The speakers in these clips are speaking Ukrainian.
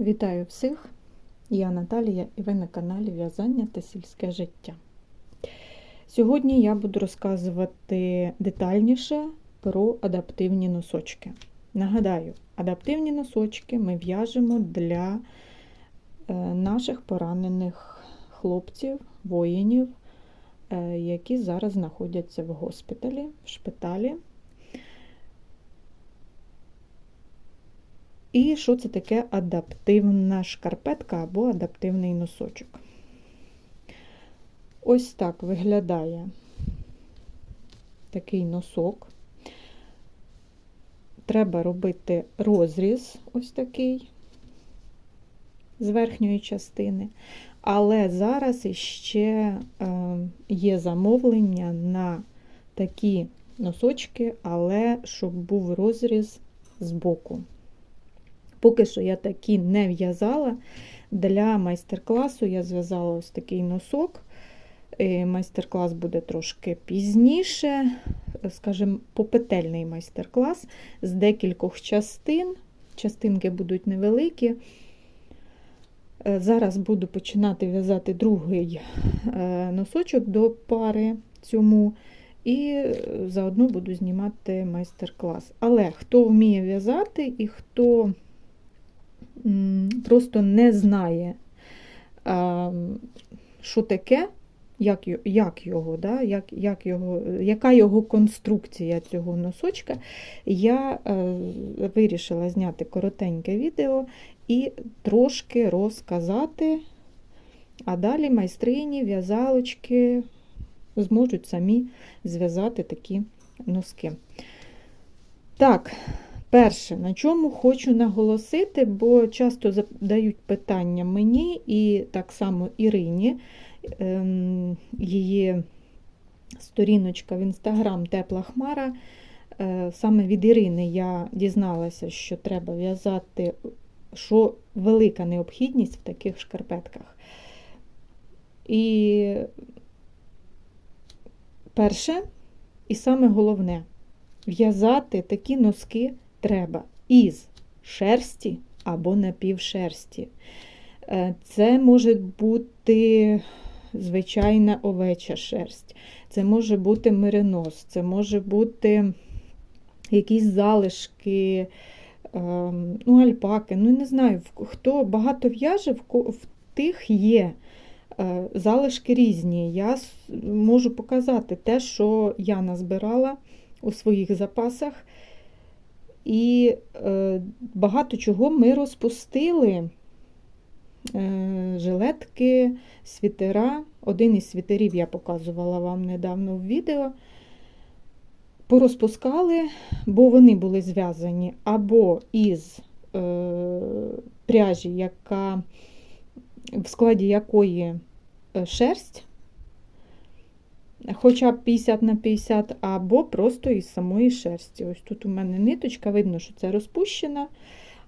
Вітаю всіх! Я Наталія і ви на каналі В'язання та сільське життя. Сьогодні я буду розказувати детальніше про адаптивні носочки. Нагадаю, адаптивні носочки ми в'яжемо для е, наших поранених хлопців, воїнів, е, які зараз знаходяться в госпіталі, в шпиталі. І що це таке адаптивна шкарпетка або адаптивний носочок? Ось так виглядає такий носок. Треба робити розріз ось такий з верхньої частини. Але зараз іще є замовлення на такі носочки, але щоб був розріз з боку. Поки що я такі не в'язала. Для майстер-класу я зв'язала ось такий носок. Майстер-клас буде трошки пізніше, скажімо, попетельний майстер-клас з декількох частин. Частинки будуть невеликі. Зараз буду починати в'язати другий носочок до пари цьому, і заодно буду знімати майстер-клас. Але хто вміє в'язати і хто просто не знає, що таке, як як його, да, як, як його, яка його конструкція цього носочка, я е, вирішила зняти коротеньке відео і трошки розказати, а далі майстрині, в'язалочки зможуть самі зв'язати такі носки. Так, Перше, на чому хочу наголосити, бо часто задають питання мені і так само Ірині, ем, її сторіночка в інстаграм Тепла Хмара. Е, саме від Ірини я дізналася, що треба в'язати, що велика необхідність в таких шкарпетках. І перше, і саме головне в'язати такі носки треба із шерсті або напівшерсті. Е, це може бути звичайна овеча шерсть, це може бути меринос, це може бути якісь залишки, ем, ну, альпаки. Ну, не знаю, хто багато в'яже, в тих є. Е, залишки різні. Я можу показати те, що я назбирала у своїх запасах. І е, багато чого ми розпустили. Е, жилетки, світера. Один із світерів я показувала вам недавно в відео. Порозпускали, бо вони були зв'язані або із е, пряжі, яка, в складі якої е, шерсть, хоча б 50 на 50, або просто із самої шерсті. Ось тут у мене ниточка, видно, що це розпущена.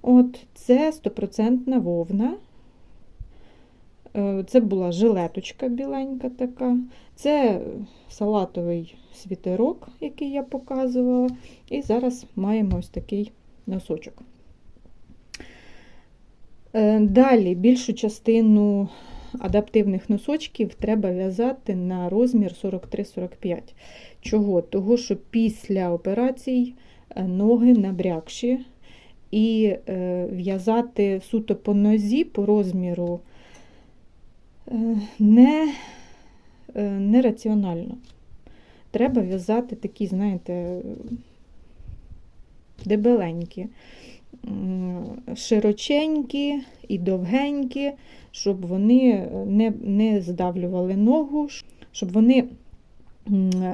От, Це стопроцентна вовна. Е, це була жилеточка біленька така. Це салатовий світерок, який я показувала. І зараз маємо ось такий носочок. Е, далі більшу частину адаптивних носочків треба в'язати на розмір 43-45. Чого? Того, що після операцій е, ноги набрякші, і е, в'язати суто по нозі, по розміру е, не, нераціонально. Треба в'язати такі, знаєте, дебеленькі широченькі і довгенькі, щоб вони не не здавлювали ногу, щоб вони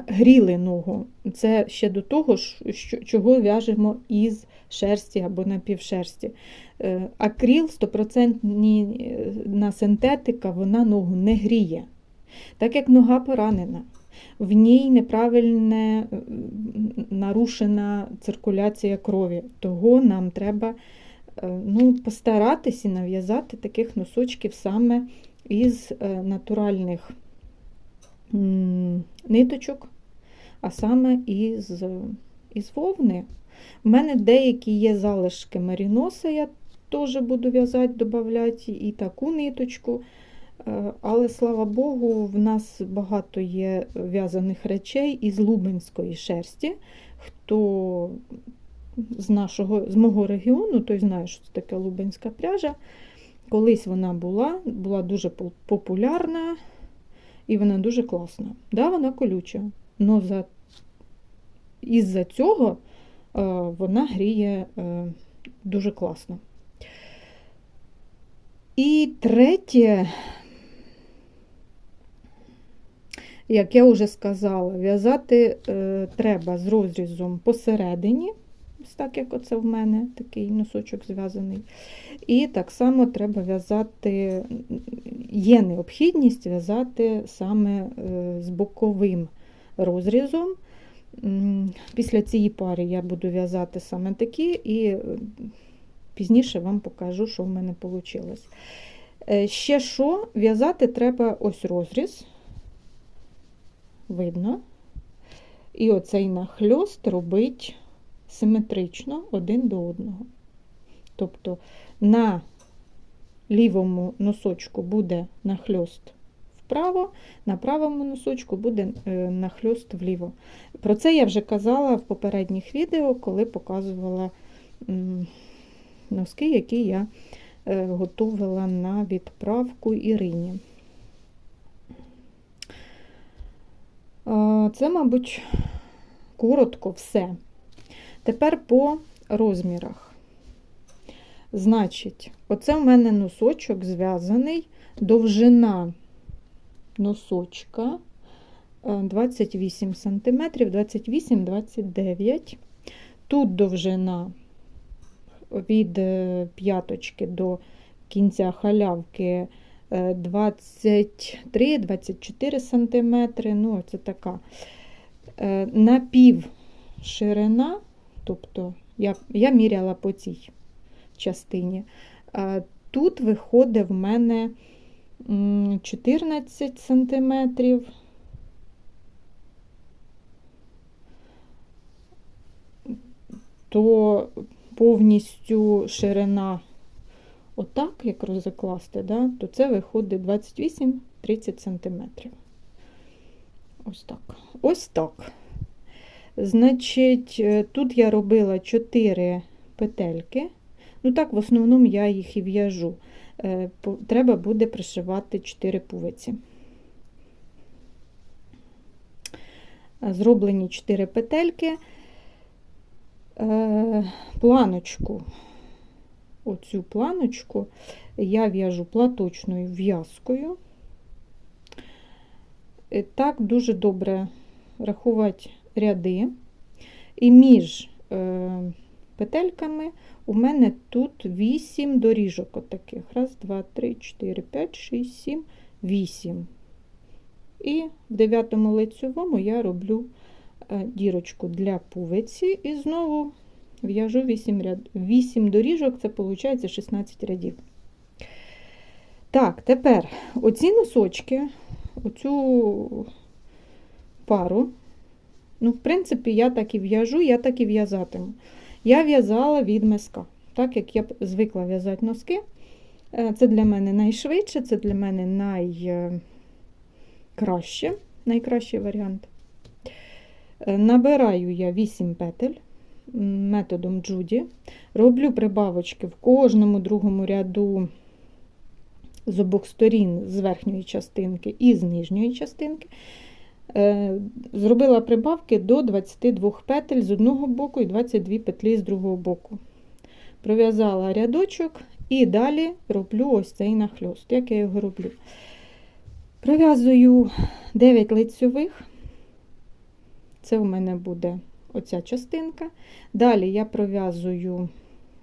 гріли ногу. Це ще до того, що, чого в'яжемо із шерсті або напівшерсті. Е, акріл 100% на синтетика, вона ногу не гріє. Так як нога поранена в ній неправильне нарушена циркуляція крові. Того нам треба е, ну, постаратися нав'язати таких носочків саме із е, натуральних ниточок, а саме із із вовни. У мене деякі є залишки маріноса, я теж буду в'язати, додавати, і таку ниточку. Е, Але слава Богу, в нас багато є в'язаних речей із лубенської шерсті. Хто з нашого, з мого регіону, той знає, що це таке лубенська пряжа. Колись вона була, була дуже популярна і вона дуже класна. Да, вона колюча, але за, із-за цього е, вона гріє е, дуже класно. І третє, як я вже сказала, в'язати е, треба з розрізом посередині, так як оце в мене такий носочок зв'язаний. І так само треба в'язати, є необхідність в'язати саме е, з боковим розрізом. Після цієї пари я буду в'язати саме такі, і е, пізніше вам покажу, що в мене вийшло. Ще що, в'язати треба ось розріз, видно. І оцей нахльост робить симетрично один до одного. Тобто на лівому носочку буде нахльост вправо, на правому носочку буде е, нахльост вліво. Про це я вже казала в попередніх відео, коли показувала носки, які я е, готувала на відправку Ірині. Це, мабуть, коротко все. Тепер по розмірах. Значить, оце в мене носочок зв'язаний, довжина носочка е, 28 см, 28-29 Тут довжина від е, п'яточки до кінця халявки е, 23-24 см. Ну, це така Е, напів ширина, тобто я, я міряла по цій частині. Тут виходить в мене 14 сантиметрів. То повністю ширина отак, як розкласти, да, то це виходить 28-30 сантиметрів. Ось так. Ось так. Значить, е, тут я робила 4 петельки. Ну так, в основному я їх і в'яжу. Е, Треба буде пришивати 4 пувиці. Е, Зроблені 4 петельки. Планочку, оцю планочку я в'яжу платочною в'язкою. Так дуже добре рахувати ряди. І між е, петельками у мене тут 8 доріжок отаких. Раз, два, три, чотири, п'ять, шість, сім, вісім. І в дев'ятому лицьовому я роблю е, дірочку для пувиці і знову в'яжу 8, ряд... 8 доріжок, це виходить 16 рядів. Так, тепер оці носочки, оцю пару, ну, в принципі, я так і в'яжу, я так і в'язатиму. Я в'язала від миска, так як я звикла в'язати носки. Е, Це для мене найшвидше, це для мене найкраще, найкращий варіант. Е, Набираю я 8 петель методом Джуді. Роблю прибавочки в кожному другому ряду з обох сторін з верхньої частинки і з нижньої частинки. Е, Зробила прибавки до 22 петель з одного боку і 22 петлі з другого боку. Пров'язала рядочок і далі роблю ось цей нахльост. Як я його роблю? Пров'язую 9 лицьових. Це у мене буде оця частинка. Далі я пров'язую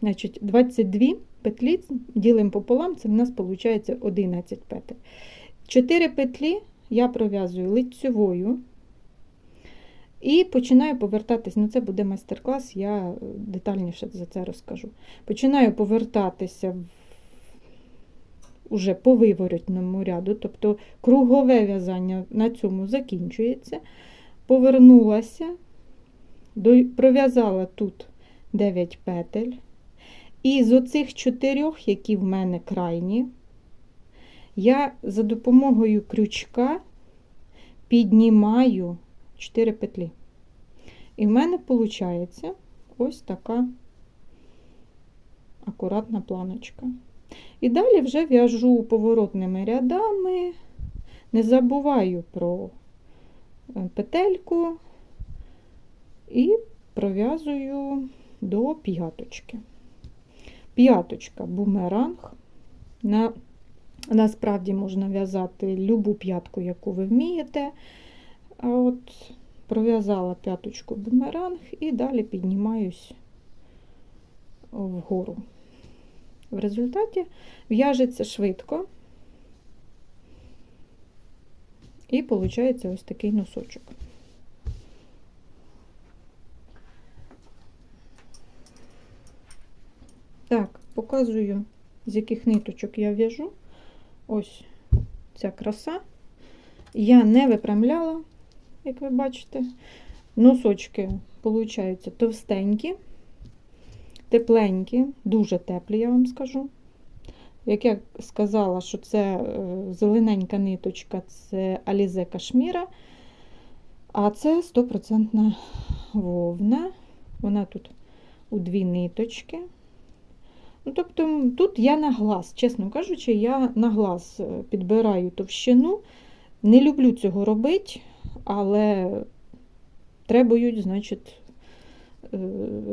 значить, 22 петлі, ділимо пополам, це в нас виходить 11 петель. 4 петлі я пров'язую лицьовою і починаю повертатись. Ну, це буде майстер-клас, я детальніше за це розкажу. Починаю повертатися уже по виворотному ряду, тобто кругове в'язання на цьому закінчується. Повернулася, пров'язала тут 9 петель. І з оцих чотирьох, які в мене крайні, я за допомогою крючка піднімаю 4 петлі. І в мене виходить ось така акуратна планочка. І далі вже в'яжу поворотними рядами, не забуваю про е, петельку і пров'язую до п'яточки. П'яточка бумеранг. На, насправді можна в'язати любу п'ятку, яку ви вмієте. От пров'язала п'яточку бумеранг і далі піднімаюсь вгору. В результаті в'яжеться швидко. І виходить ось такий носочок. Так, показую, з яких ниточок я в'яжу. Ось ця краса. Я не випрямляла, як ви бачите. Носочки, виходять, товстенькі, тепленькі, дуже теплі, я вам скажу. Як я сказала, що це е, зелененька ниточка, це Алізе Кашміра, а це 100% вовна. Вона тут у дві ниточки. Ну, Тобто тут я на глаз, чесно кажучи, я на глаз е, підбираю товщину. Не люблю цього робити, але требують, значить, е,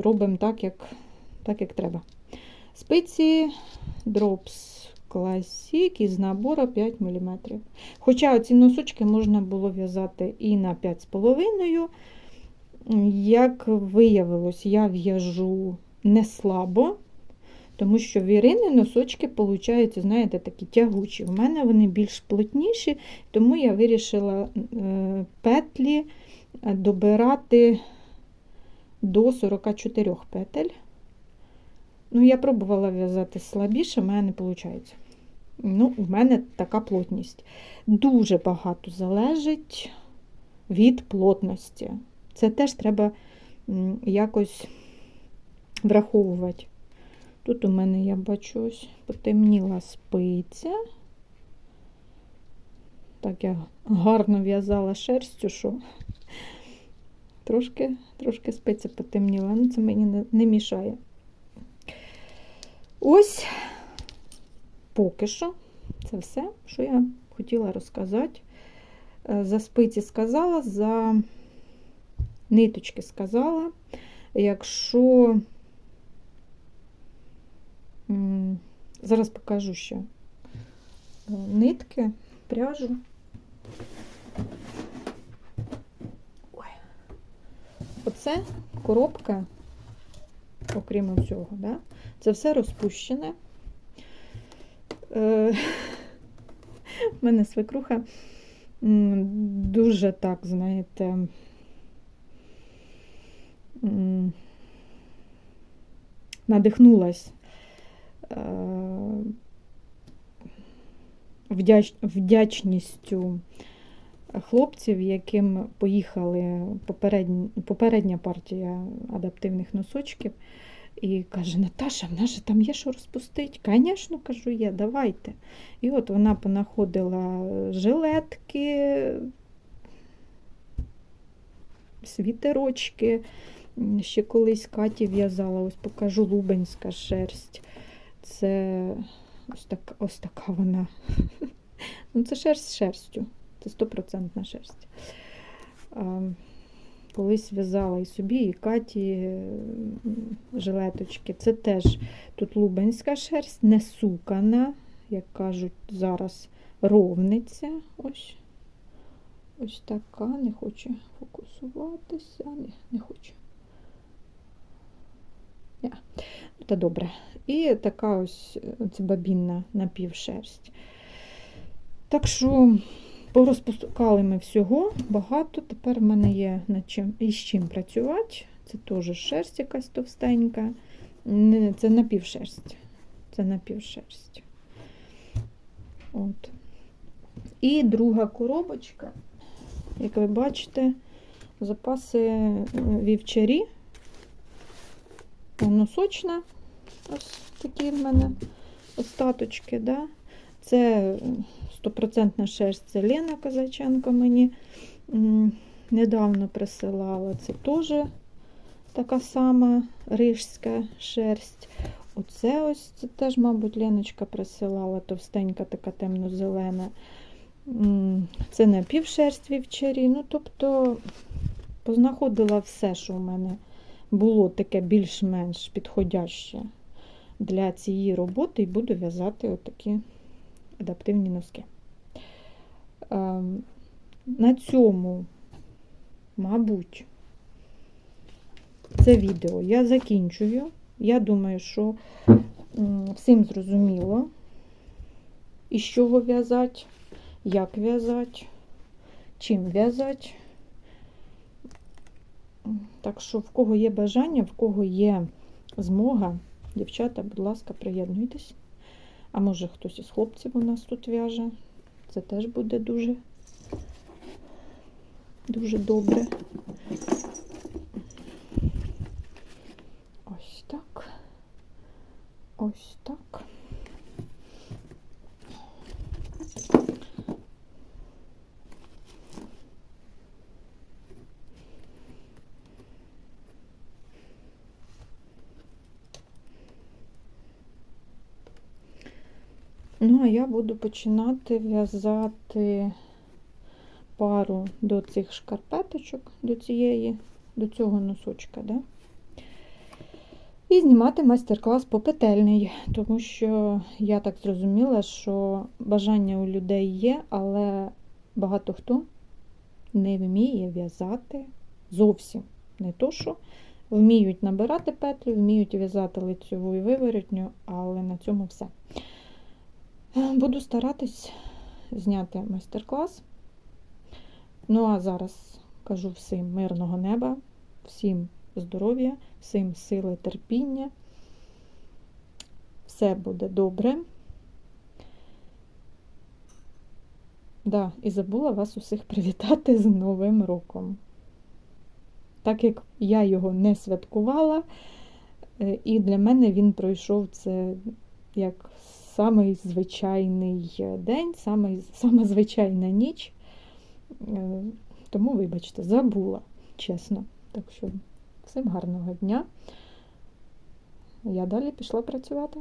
робимо так, як, так, як треба. Спиці Drops Classic із набору 5 мм. Хоча ці носочки можна було в'язати і на 5,5 Як виявилось, я в'яжу не слабо, тому що в Ірини носочки, виходять, знаєте, такі тягучі. У мене вони більш плотніші, тому я вирішила е, петлі добирати до 44 петель. Ну, я пробувала в'язати слабіше, в мене не виходить. Ну, У мене така плотність. Дуже багато залежить від плотності. Це теж треба якось враховувати. Тут у мене, я бачу, ось потемніла спиця. Так, я гарно в'язала шерстю, що трошки трошки спиця потемніла, ну це мені не, не мішає. Ось поки що це все, що я хотіла розказати. Е, за спиці сказала, за ниточки сказала. Якщо зараз покажу ще е, нитки, пряжу. Ой. Оце коробка, окрім цього, да? Це все розпущене. Е, У мене свекруха дуже так, знаєте, надихнулась вдяч, вдячністю хлопців, яким поїхали попередня, попередня партія адаптивних носочків. І каже, Наташа, в нас же там є що розпустити. Звісно, кажу, є, давайте. І от вона понаходила жилетки, світерочки. Ще колись Каті в'язала, ось покажу лубенська шерсть. Це ось так, ось така вона. Ну, Це шерсть з шерстю, це стопроцентна шерсть. Колись в'язала і собі, і Каті жилеточки. Це теж тут лубенська шерсть, не сукана, як кажуть, зараз ровниця. Ось ось така, не хоче фокусуватися, не, не хоче. Yeah. Та добре. І така ось це бабінна напівшерсть. Так що. Порозпускали ми всього багато. Тепер в мене є над чим і з чим працювати. Це теж шерсть якась товстенька. Це напівшерсть. Це напівшерсть. От. І друга коробочка, як ви бачите, запаси е, вівчарі, носочна. Ось такі в мене остаточки. Да? Це стопроцентна шерсть, це Лена Козаченко мені недавно присилала. Це теж така сама рижська шерсть. Оце ось це теж, мабуть, Леночка присилала, товстенька, така темно-зелена. Це напівшерсть вівчарі. Ну, тобто познаходила все, що в мене було таке більш-менш підходяще для цієї роботи, і буду в'язати отакі адаптивні носки. Ем, На цьому, мабуть, це відео я закінчую. Я думаю, що всім зрозуміло, із чого в'язати, як в'язати, чим в'язати. Так що, в кого є бажання, в кого є змога, дівчата, будь ласка, приєднуйтесь. А може хтось із хлопців у нас тут в'яже. Це теж буде дуже, дуже добре. Ось так. Ось так. А я буду починати в'язати пару до цих шкарпеточок, до цієї, до цього носочка, да? І знімати майстер-клас попетельний, тому що я так зрозуміла, що бажання у людей є, але багато хто не вміє в'язати зовсім. Не то, що вміють набирати петлю, вміють в'язати лицьову і виворотню, але на цьому все. Буду старатись зняти майстер-клас. Ну, а зараз кажу всім мирного неба, всім здоров'я, всім сили терпіння. Все буде добре. Да, і забула вас усіх привітати з Новим роком. Так як я його не святкувала, е, і для мене він пройшов це як самий звичайний день, самий, сама звичайна ніч. Е, Тому, вибачте, забула, чесно. Так що всім гарного дня. Я далі пішла працювати.